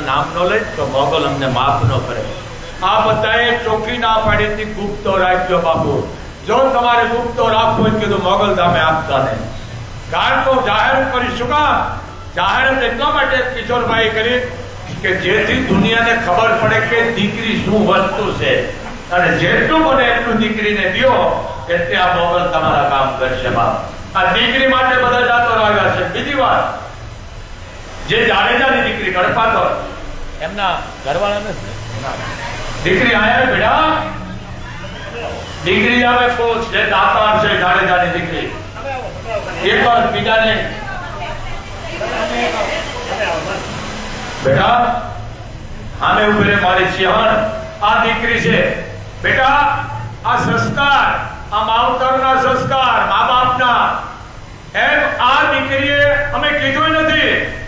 એના નામ નો લે તો મોગલ અમને માફ ન કરે. આ બધાએ ચોખ્ખી ના પાડી હતી ગુપ્તો રાખ્યો બાપુ. જો તમારે ગુપ્તો રાખવો હોય કીધું મોગલ ધામે આપતા નહીં. કારણ તો જાહેર કરી શું જાહેરાત એટલા માટે કિશોરભાઈ કરી કે જેથી દુનિયાને ખબર પડે કે દીકરી શું વસ્તુ છે. અને જેટલું બને એટલું દીકરીને દો એટલે આ મોગલ તમારા કામ કરશે બાપ. આ દીકરી માટે બધા જાતો આવ્યા છે. બીજી વાત જે જાડેજાની દીકરી ગણપાતો એમના ઘરવાળા નથી દીકરી આયા બેટા? દીકરી આવે કોચ જે દાતાર છે જાડેજાની દીકરી. એક વાર બીજાને બેટા આને ઊભી મારી સિંહણ. આ દીકરી છે. બેટા આ સંસ્કાર આ માવતરના સંસ્કાર મા બાપના. એમ આ દીકરીએ અમે કીધું નથી.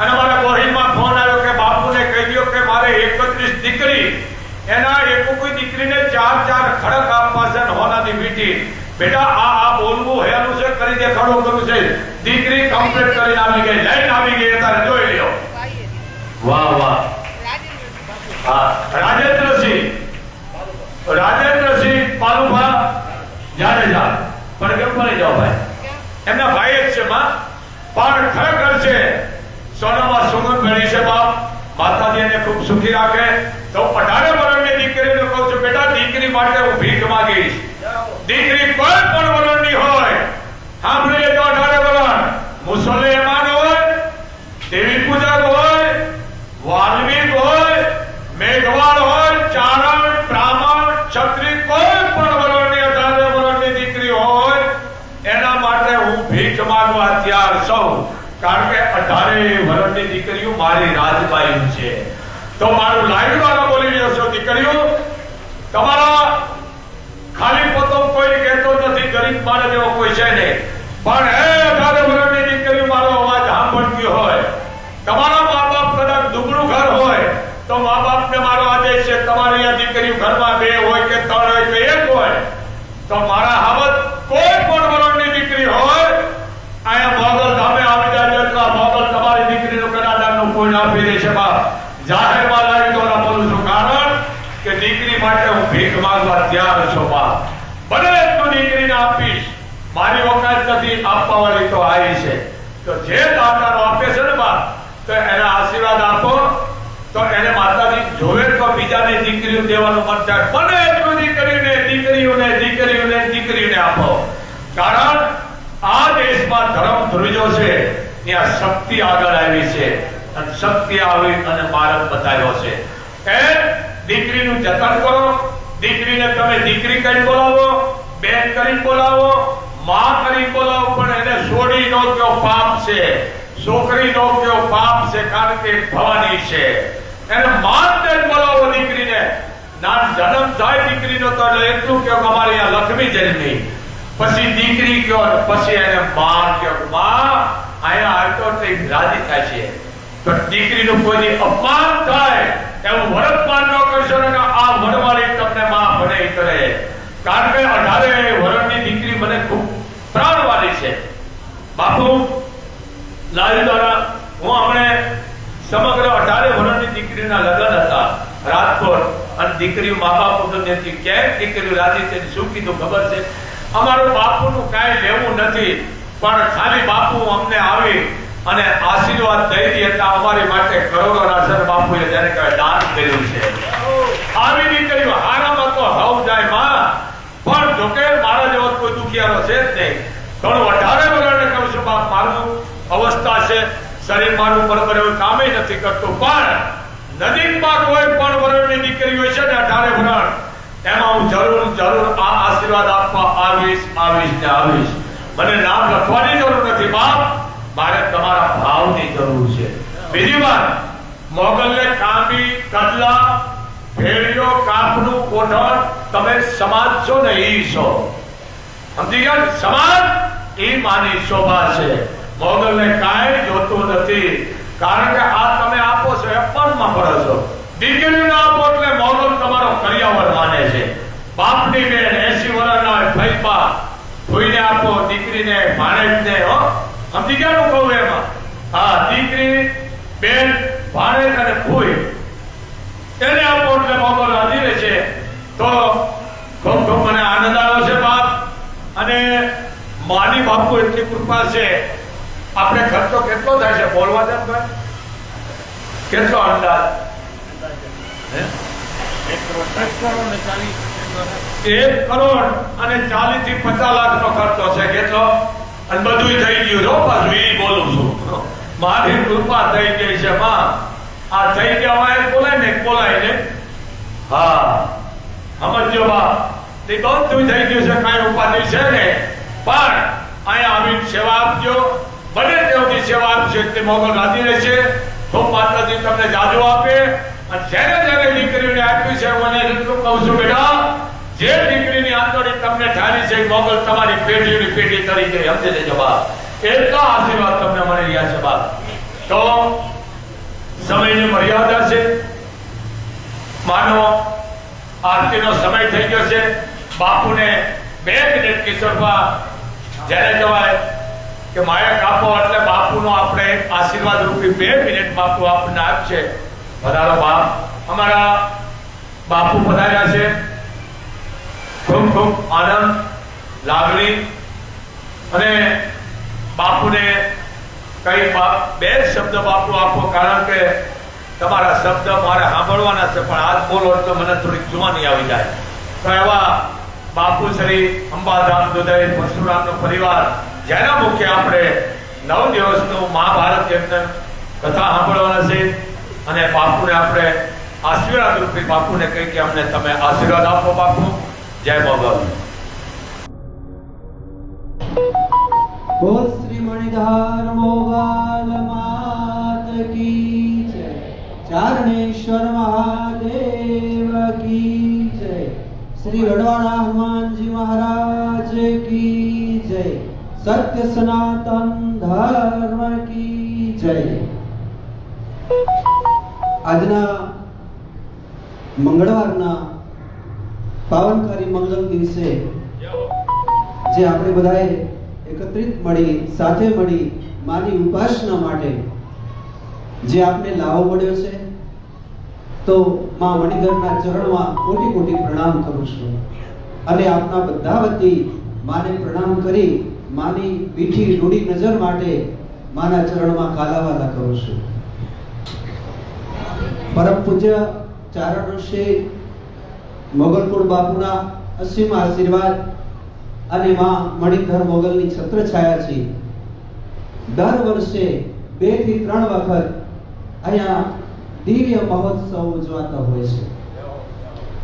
અને મારા ગોહિલમાં ફોન આવ્યો કે બાપુને કહી દો કે મારે 31 દીકરી એના એક કોઈ દીકરીને ચાર ચાર ખડક આપવા છે હોનાની વીંટી. બેટા આ આ બોલવું હેલું છે કરી દેખાડો કરું છે. દીકરી કમ્પ્લીટ કરીને આવી ગઈ લઈને આવી ગઈ તારે જોઈ લ્યો. વાહ વાહ. હા. રાજેન્દ્રસિંહ રાજેન્દ્રસિંહ પાલુભા જાડેજા. પણ કેમ ભણી જાઓ ભાઈ? એમના ભાઈ જ છે માં. પણ સોનામાં સુગંધ ભરી છે બાપ માતાજી એને ખૂબ સુખી રાખે તો અઢારે વર્ષની દીકરીને કહું છું બેટા દીકરી માટે હું ભીખ માંગીશ દીકરી કોઈ પણ વરણની હોય સાંભળી લેજો અઢારે વરણ મુસલમાન હોય દેવી પૂજક હોય વાલ્મીક હોય મેઘવાળ હોય ચારણ બ્રાહ્મણ ક્ષત્રિય કોઈ પણ વરણની અઢારે વરણની દીકરી હોય એના માટે હું ભીખ માંગવા તૈયાર સૌ કારણ કે અઢારે વર્ષની દીકરીઓ મારી રાજબાઈ છે. તો મારું લાઈવ દ્વારા બોલી રહ્યો દીકરીઓ? તમારા ખાલી પોતો કોઈ કહેતો નથી, ગરીબ માણસ જેવો કોઈ છે નહીં. પણ એ અઢારે વર્ષની દીકરીઓ, મારો અવાજ સાંભળતી હોય, તમારા મા બાપ કદાચ દુબળું ઘર હોય, તો મા બાપને મારો આદેશ છે, તમારી આ દીકરીઓ ઘરમાં બે હોય કે ત્રણ હોય કે એક હોય, તો મારા હાવત કોઈ પણ વરણની દીકરી હોય અહીંયા મોગલ ધામે આવી જાય તો આ મોગલ તમારી દીકરીનું કદાદાનનું પૂર્ણ આપી દેશે બાપ જાહેરમાં લાવી દ્વારા બોલું છું. કારણ કે દીકરી માટે હું ભીખ માંગવા તૈયાર છું, બાપ. બને એટલું દીકરીને આપીશ, મારી ઓકાત નથી આપવા વાળી તો આવી છે. તો જે દાતારો આપે છે ને, બાપ, તો એના આશીર્વાદ આપો. તો એને માતાજી જોવે તો બીજાને દીકરીઓ દેવાનું મન થાય. બને એટલું દીકરીને, દીકરીઓને દીકરીઓને દીકરીઓને આપો. કારણ આ દેશમાં ધર્મ ધ્રુજો છે. ત્યાં શક્તિ આગળ આવી છે. અને શક્તિ આવી અને માર્ગ બતાવ્યો છે. એ દીકરીનું જતન કરો. દીકરીને તમે દીકરી કરી બોલાવો, બેન કરી બોલાવો, માં કરી બોલાવો, પણ એને છોડી નો કયો પાપ છે. છોકરી નો કયો પાપ છે, કારણ કે ભવાની છે. એને માન જ બોલાવો દીકરીને. ના જન્મ થાય દીકરીનો તો એટલું કે અમારે અહીંયા લક્ષ્મી જન્મી. પછી દીકરી કયો પછી એને માં કયો માં, અહીંયા તે રાજી થાય છે. તો દીકરીનું કોઈ અપમાન થાય એવું વરદમાન ન કરશો ને આ વરવાળી તમને માં ભણે કરે. કારણ કે અઢારે વરણની દીકરી મને ખૂબ પ્રાણવાળી છે. બાપુ લાલ દ્વારા હું હમણે સમગ્ર અઢારે વરણની દીકરીના લગ્ન હતા રાજકોટ અને દીકરી મા બાપ નથી ક્યાંય દીકરી રાજી છે શું કીધું ખબર છે? અમારું બાપુનું કાંઈ લેવું નથી, પણ ખાલી બાપુ અમને આવી અને આશીર્વાદ દઈ દે એટલે અમારી માટે કરોડો રાશન બાપુએ જેને કહેવાય દાન કર્યું છે. આવી દીકરીઓ હારામાં તો હવ જાય માં. પણ જોકે મારા જેવો કોઈ દુખિયારો છે જ નહીં. ઘણું અઢારે વર્ષને કહું છું, બાપ મારું અવસ્થા છે. શરીર મારું બરોબર એવું કામે નથી કરતું. પણ નદીમાં કોઈ પણ વરણની દીકરી હોય છે ને અઢારે વરણ, એમાં હું જરૂર જરૂર આ આશીર્વાદ આપવા આવીશ આવીશ ને આવીશ. મને નામ લખવાની જરૂર નથી, બાપ. મારે તમારા ભાવની જરૂર છે. બીજી વાત, મોગલને કાપી કદલા ભેળીઓ, કાપનું કોઠણ તમે સમાજ છો ને ઈ છો. સમજી ગયા? સમાજ એ માની શોભા છે. મોગલને કાંઈ જોતું નથી. કારણ કે આ તમે આપો છો એ પણ પડો છો. દીકરીને આપો એટલે મોગલ તમારો કર્યાવર માને છે. બાપની બેન એસી વર્ષના ભાઈ બા ભૂઈને આપો, દીકરીને, ભાણેજને, હો સમજી ગયા હું કહું એમાં? હા દીકરી બેન ભાણેજ અને ફૂઈ એને આપો એટલે મોબાઈલ રાજી રહે છે. તો ખૂબ ખૂબ મને આનંદ આવ્યો છે બાપ. અને માની બાપુ એટલી કૃપા છે. આપણે ખર્ચો કેટલો થાય છે? બોલવા દે ભાઈ. કેટલો અંદાજ? એક કરોડ અને ચાલીસથી પચાસ લાખ નો ખર્ચો છે. કેટલો? અને બધું થઈ ગયું જો પાછું બોલું છું. મારી કૃપા થઈ ગઈ છે, માં. આ થઈ ગયા બોલાય ને બોલાય ને હા. સમજો બા તે બધું થઈ ગયું છે, કાંઈ ઉપાધિ છે ને. પણ અહીંયા આવી સેવા આપજો. બને તેઓની સેવા આપશે, તે મોગલ રાજી રહેશે. તો માતાજી તમને જાદુ આપે. અને જ્યારે જ્યારે દીકરીને આપ્યું છે મને એટલું કહું છું, બેટા, જે દીકરીની આંતરડી તમને ઠારી છે એ મોગલ તમારી પેઢીની પેઢી તરી ગઈ સમજી લેજો બા એટલા આશીર્વાદ તમને મળી રહ્યા છે બા તો સમયની મર્યાદા છે. માનો, આરતીનો સમય થઈ ગયો છે. બાપુને બે મિનિટ કિશોરબા જ્યારે કહેવાય કે માયા કાપો એટલે બાપુનો આપણે આશીર્વાદ રૂપી બે મિનિટ બાપુ આપણને આપશે. વધારો બાપ, અમારા બાપુ પધાર્યા છે. ખૂબ ખૂબ આનંદ. લાગણી અને બાપુને કઈ બે શબ્દ બાપુ આપો, કારણ કે તમારા શબ્દ મારે સાંભળવાના છે, પણ આજ બોલો તો મને થોડીક જુવાની આવી જાય. તો એવા બાપુ શ્રી અંબાધામ દુદય પરશુરામનો પરિવાર, જેના મુખ્ય આપણે નવ દિવસનું મહાભારત યજ્ઞ કથા સાંભળવાના છે, અને બાપુને આપણે આશીર્વાદ રૂપી બાપુને કહી કે અમને તમે આશીર્વાદ આપો બાપુ. જય મોગલ. બોલ શ્રી મંગળવારના પાવનકારી મંગલ દિવસે જે આપણે બધાએ એકત્રિત મળી, સાથે મળી માની ઉપાસના માટે જે આપને લાવો મળ્યો છે, તો માં મણિધરના ચરણમાં કોટી કોટી પ્રણામ કરું છું. અને આપના બધા વતી માને પ્રણામ કરી માની મીઠી રૂડી નજર માટે માના ચરણમાં કાલાવાલા કરું છું. પરમ પૂજ્ય ચારણ ઋષિ મોગલપુર બાપુના અસીમ આશીર્વાદ અને માં મણિધર મોગલની છત્રછાયા છે. દર વર્ષે બેથી ત્રણ વખત અહીંયા દિવ્ય મહોત્સવ ઉજવાતો હોય છે.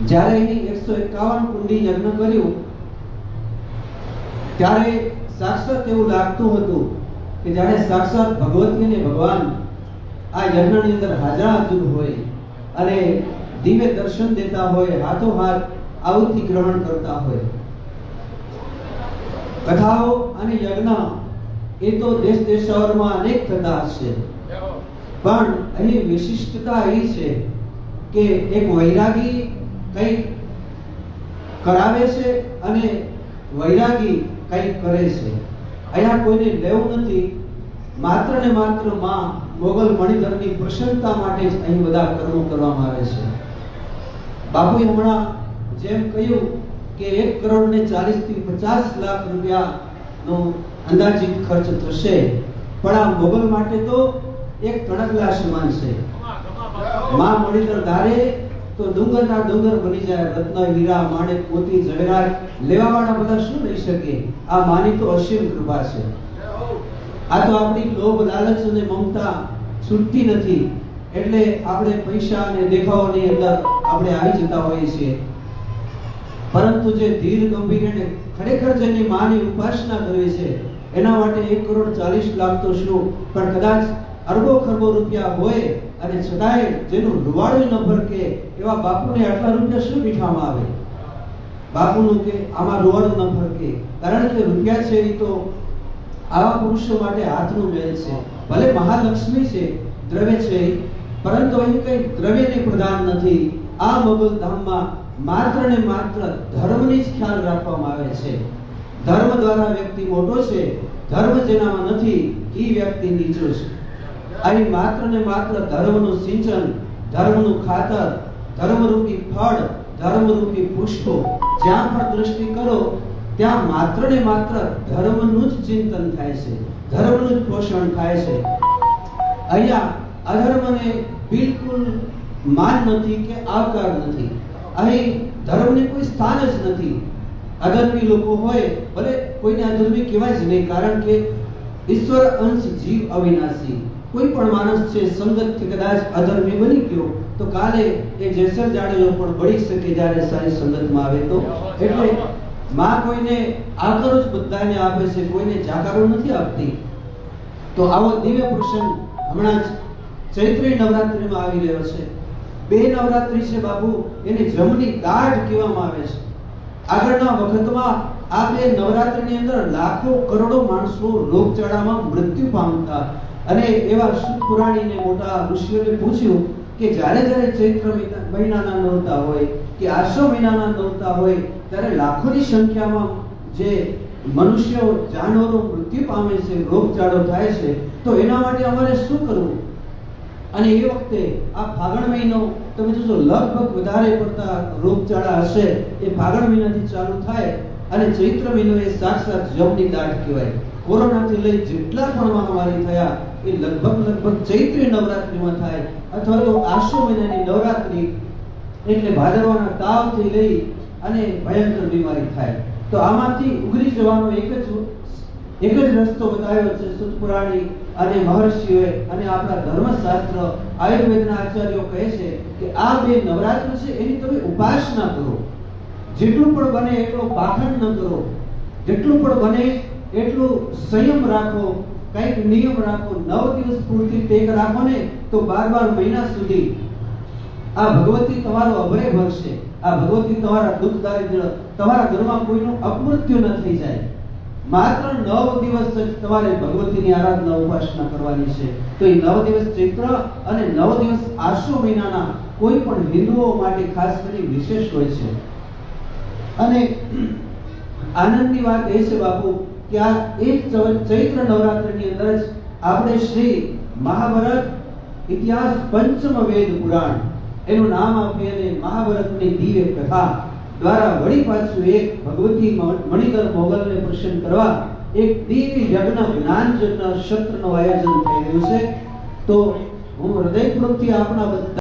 જ્યારે અહીં એકસો એકાવન કુંડી યજ્ઞ કર્યું, ત્યારે સાક્ષાત એવું લાગતું હતું કે જાણે સાક્ષાત ભગવતી અને ભગવાન આ યજ્ઞની અંદર હાજરા હાજર હોય અને દિવ્ય દર્શન દેતા હોય હાથો હાથ આહુતિ ગ્રહણ કરતા હોય. કથાઓ અને યજ્ઞ એ તો દેશ દેશાવરમાં અનેક થતા છે. પણ અહીં વિશિષ્ટતા એ છે કે એક વૈરાગી કંઈક કરાવે છે અને વૈરાગી કંઈક કરે છે. અહીંયા કોઈને લેવું નથી. માત્ર ને માત્રમાં મોગલ મણિધરની પ્રસન્નતા માટે જ અહીં બધા કર્મો કરવામાં આવે છે. બાપુએ હમણાં જેમ કહ્યું કે એક કરોડ ને ચાલીસથી પચાસ લાખ રૂપિયાનો અંદાજિત ખર્ચ થશે. પણ આ મોગલ માટે તો એક તણકલા સમાન છે. માં મણિધર ધારે તો ડુંગરના ડુંગર બની જાય, રત્ન, હીરા, માણેક, મોતી જવેરાત લેવાવાળા બધા શું લઈ શકે? આ માની તો અસીમ કૃપા છે. આ તો આપણી લોભ, લાલચ અને મમતા છૂટતી નથી. એટલે આપણે પૈસા અને દેખાવાની અંદર આપણે આવી જતા હોઈએ છીએ. પરંતુ જે ધીર ગંભીર અને ખરેખર જેની માની ઉપાસના કરવી છે, એના માટે એક કરોડ ચાલીસ લાખ તો શું? પણ કદાચ અરબો ખરબો રૂપિયા હોય અને છતાંય જેનું રૂવાડું ન ભરકે એવા બાપુને આટલા રૂપિયા શું મીઠામાં આવે? બાપુનું કે આમાં રૂવાડું ન ભરકે કારણ કે રૂપિયા છે એ તો આવા પુરુષો માટે હાથનું મેલ છે. ભલે મહાલક્ષ્મી છે, દ્રવ્ય છે, પરંતુ અહીં કઈ દ્રવ્યની પ્રધાન નથી. આ મગલ ધામમાં માત્ર ને માત્ર ધર્મની જ ખ્યાલ રાખવામાં આવે છે. ધર્મ દ્વારા વ્યક્તિ મોટો છે, ધર્મ જેનામાં નથી, એ વ્યક્તિ નીચો છે. અહીં માત્ર ને માત્ર ધર્મનું સિંચન, ધર્મનું ખાતર, ધર્મરૂપી ફળ, ધર્મરૂપી પુષ્પો જ્યાં પણ દૃષ્ટિ કરો, ત્યાં માત્ર ને માત્ર ધર્મનું જ ચિંતન થાય છે, ધર્મનું જ પોષણ થાય છે. અહીંયા અધર્મને બિલકુલ માન નથી કે આવકાર નથી. અહીં ધર્મને કોઈ સ્થાન જ નથી. અધર્મી લોકો હોય, ભલે કોઈને અધર્મી કહેવાય જ નહીં, કારણ કે ઈશ્વર અંશ જીવ અવિનાશી. કોઈ પણ માણસ છે, સંગતથી કદાચ અધર્મી બની ગયો, તો કાલે એ જેસર જાડેલો પણ બળી શકે જ્યારે સારી સંગતમાં આવે તો. એટલે માં કોઈને આકરો જ બધાને આપે છે, કોઈને જાકારો નથી આપતી. તો આવો દિવ્ય પ્રસંગ હમણાં જ ચૈત્રી નવરાત્રિમાં આવી રહ્યો છે. બે નવરાત્રિ છે બાપુ, એને જમની દાઢ કહેવામાં આવે છે. આગળના વખતમાં આ બે નવરાત્રિની અંદર લાખો કરોડો માણસો રોગચાળામાં મૃત્યુ પામતા અને એવા શું પુરાણીને મોટા ઋષિઓને પૂછ્યું કે જ્યારે જ્યારે ચૈત્ર મહિના- મહિનાના નોરતા હોય કે આસો મહિનાના નોરતા હોય, ત્યારે લાખોની સંખ્યામાં જે મનુષ્યો, જાનવરો મૃત્યુ પામે છે રોગચાળો થાય છે, તો એના માટે અમારે શું કરવું? અને એ વખતે આ ફાગણ મહિનો, તમે જોજો, લગભગ વધારે પડતા રોગચાળા હશે એ ફાગણ મહિનાથી ચાલુ થાય અને ચૈત્ર મહિનો એ સાક્ષાત જમની દાઢ કહેવાય. કોરોનાથી લઈ જેટલા પણ મહામારી થયા, એ લગભગ લગભગ ચૈત્રી નવરાત્રિમાં થાય, અથવા તો આસો મહિનાની નવરાત્રિ, એટલે ભાદરવાના તાવથી લઈ અને ભયંકર બીમારી થાય. તો આમાંથી ઉગરી જવાનો એક જ એક જ રસ્તો બતાવ્યો છે સુતપુરાણી અને મહર્ષિઓએ અને આપણા ધર્મશાસ્ત્ર, આયુર્વેદના આચાર્યો કહે છે કે આ બે નવરાત્ર છે એની તમે ઉપાસના કરો. જેટલું પણ બને એટલો પાખંડ ન કરો. જેટલું પણ બને એટલું સંયમ રાખો. કંઈક નિયમ રાખો. નવ દિવસ પૂરતી ટેક રાખો ને તો બાર બાર મહિના સુધી આ ભગવતી તમારો અભય ભરશે. આ ભગવતી તમારા દુઃખ દારિદ્ર તમારા ઘરમાં કોઈનું અપમૃત્યુ ન થઈ જાય. માત્ર નવ દિવસ તમારે ભગવતીની આરાધના ઉપાસના કરવાની છે. તો એ નવ દિવસ ચૈત્ર અને નવ દિવસ આશુ મહિનાના કોઈ પણ હિન્દુઓ માટે ખાસ કરી વિશેષ હોય છે. અને આનંદની વાત એ છે બાપુ કે આ એક ચૈત્ર નવરાત્રિની અંદર જ આપણે શ્રી મહાભારત ઇતિહાસ પંચમ વેદ પુરાણ એનું નામ આપી અને મહાભારતની દિવ્ય કથા દ્વારા વળી પાછું એક ભગવતી મણિધર મોગલને પ્રસન્ન કરવા એક દિવ્ય યજ્ઞ જ્ઞાન યજ્ઞ સત્રનું આયોજન થઈ રહ્યું છે. તો હું હૃદયપૂર્વકથી આપના બધા